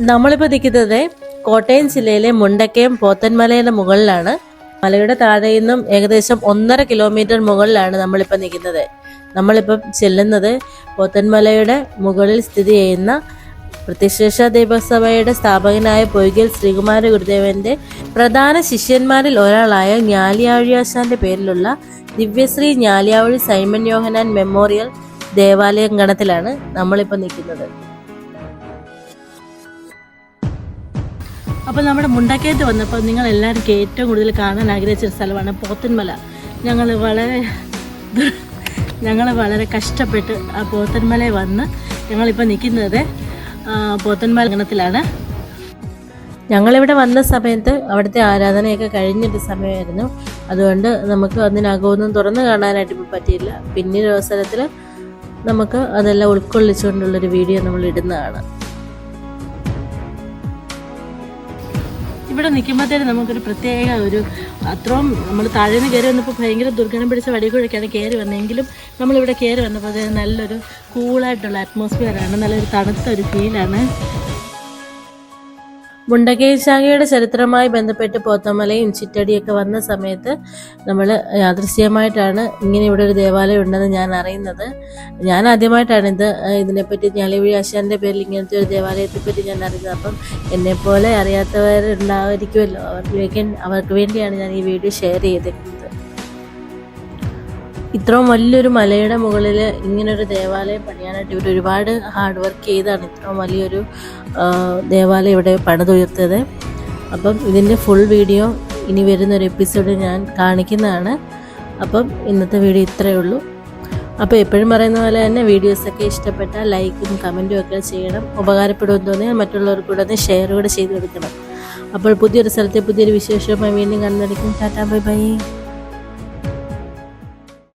നമ്മളിപ്പോൾ നിൽക്കുന്നത് കോട്ടയം ജില്ലയിലെ മുണ്ടക്കയം പോത്തൻമലയുടെ മുകളിലാണ്. മലയുടെ താഴെ നിന്നും ഏകദേശം ഒന്നര കിലോമീറ്റർ മുകളിലാണ് നമ്മളിപ്പോൾ നിൽക്കുന്നത്. നമ്മളിപ്പം ചെല്ലുന്നത് പോത്തൻമലയുടെ മുകളിൽ സ്ഥിതി ചെയ്യുന്ന പ്രത്യക്ഷേഷ ദേവസഭയുടെ സ്ഥാപകനായ പൊയ്കൽ ശ്രീകുമാര ഗുരുദേവന്റെ പ്രധാന ശിഷ്യന്മാരിൽ ഒരാളായ ഞാലിയാഴിയാശാന്റെ പേരിലുള്ള ദിവ്യശ്രീ ഞാലിയാവഴി സൈമൻ യോഹനാൻ മെമ്മോറിയൽ ദേവാലയം ഗണത്തിലാണ് നമ്മളിപ്പോൾ നിൽക്കുന്നത്. അപ്പോൾ നമ്മുടെ മുണ്ടക്കയത്ത് വന്നപ്പോൾ നിങ്ങൾ എല്ലാവർക്കും ഏറ്റവും കൂടുതൽ കാണാൻ ആഗ്രഹിച്ച ഒരു സ്ഥലമാണ് പോത്തൻമല. ഞങ്ങൾ വളരെ ഞങ്ങൾ വളരെ കഷ്ടപ്പെട്ട് ആ പോത്തൻമലയിൽ വന്ന് ഞങ്ങളിപ്പോൾ നിൽക്കുന്നത് പോത്തൻമല ഗണത്തിലാണ്. ഞങ്ങളിവിടെ വന്ന സമയത്ത് അവിടുത്തെ ആരാധനയൊക്കെ കഴിഞ്ഞിട്ട് സമയമായിരുന്നു. അതുകൊണ്ട് നമുക്ക് അതിനകമൊന്നും തുറന്നു കാണാനായിട്ട് ഇപ്പോൾ പറ്റിയില്ല. പിന്നീട് അവസരത്തിൽ നമുക്ക് അതെല്ലാം ഉൾക്കൊള്ളിച്ചുകൊണ്ടുള്ളൊരു വീഡിയോ നമ്മൾ ഇടുന്നതാണ് ഇവിടെ നിൽക്കുമ്പോഴത്തേനും നമുക്കൊരു പ്രത്യേക ഒരു അത്രയും നമ്മൾ താഴെ നിന്ന് കയറി വന്നപ്പോൾ ഭയങ്കര ദുർഗണം പിടിച്ച വടികൂടൊക്കെയാണ് കയറി വന്നതെങ്കിലും നമ്മളിവിടെ കയറി വന്നപ്പോൾ നല്ലൊരു കൂളായിട്ടുള്ള അറ്റ്മോസ്ഫിയറാണ് നല്ലൊരു തണുത്ത ഒരു ഫീലാണ് മുണ്ടക്കൈ ചരിത്രമായി ബന്ധപ്പെട്ട് പോത്തമലയും ചിറ്റടിയൊക്കെ വന്ന സമയത്ത് നമ്മൾ യാദൃശ്യമായിട്ടാണ് ഇങ്ങനെ ഇവിടെ ഒരു ദേവാലയം ഉണ്ടെന്ന് ഞാൻ അറിയുന്നത്. ഞാൻ ആദ്യമായിട്ടാണ് ഇത് ഇതിനെപ്പറ്റി ഞാലിവഴി ആശാന്റെ പേരിൽ ഇങ്ങനത്തെ ഒരു ദേവാലയത്തെ പറ്റി ഞാൻ അറിയുന്നത്. അപ്പം എന്നെപ്പോലെ അറിയാത്തവരുണ്ടാവുമായിരിക്കുമല്ലോ അവർക്ക് അവർക്ക് വേണ്ടിയാണ് ഞാൻ ഈ വീഡിയോ ഷെയർ ചെയ്തിരിക്കുന്നത് ഇത്രയും വലിയൊരു മലയുടെ മുകളിൽ ഇങ്ങനൊരു ദേവാലയം പണിയാനായിട്ട് ഇവർ ഒരുപാട് ഹാർഡ് വർക്ക് ചെയ്താണ്. ഇത്രയും വലിയൊരു ദേവാലയം ഇവിടെ പണിതുയർത്തത് അപ്പം ഇതിന്റെ ഫുൾ വീഡിയോ ഇനി വരുന്നൊരു എപ്പിസോഡ് ഞാൻ കാണിക്കുന്നതാണ്. അപ്പം ഇന്നത്തെ വീഡിയോ ഇത്രയേ ഉള്ളൂ. അപ്പോൾ എപ്പോഴും പറയുന്ന പോലെ തന്നെ വീഡിയോസൊക്കെ ഇഷ്ടപ്പെട്ടാൽ ലൈക്കും കമന്റും ഒക്കെ ചെയ്യണം. ഉപകാരപ്പെടുമെന്ന് തോന്നിയാൽ മറ്റുള്ളവർക്ക് കൂടെ ഒന്ന് ഷെയർ കൂടെ ചെയ്ത് കൊടുക്കണം. അപ്പോൾ പുതിയൊരു സ്ഥലത്തെ പുതിയൊരു വിശേഷവുമായി വീണ്ടും കണ്ടെടുക്കും ടാറ്റാ ബൈ ബൈ.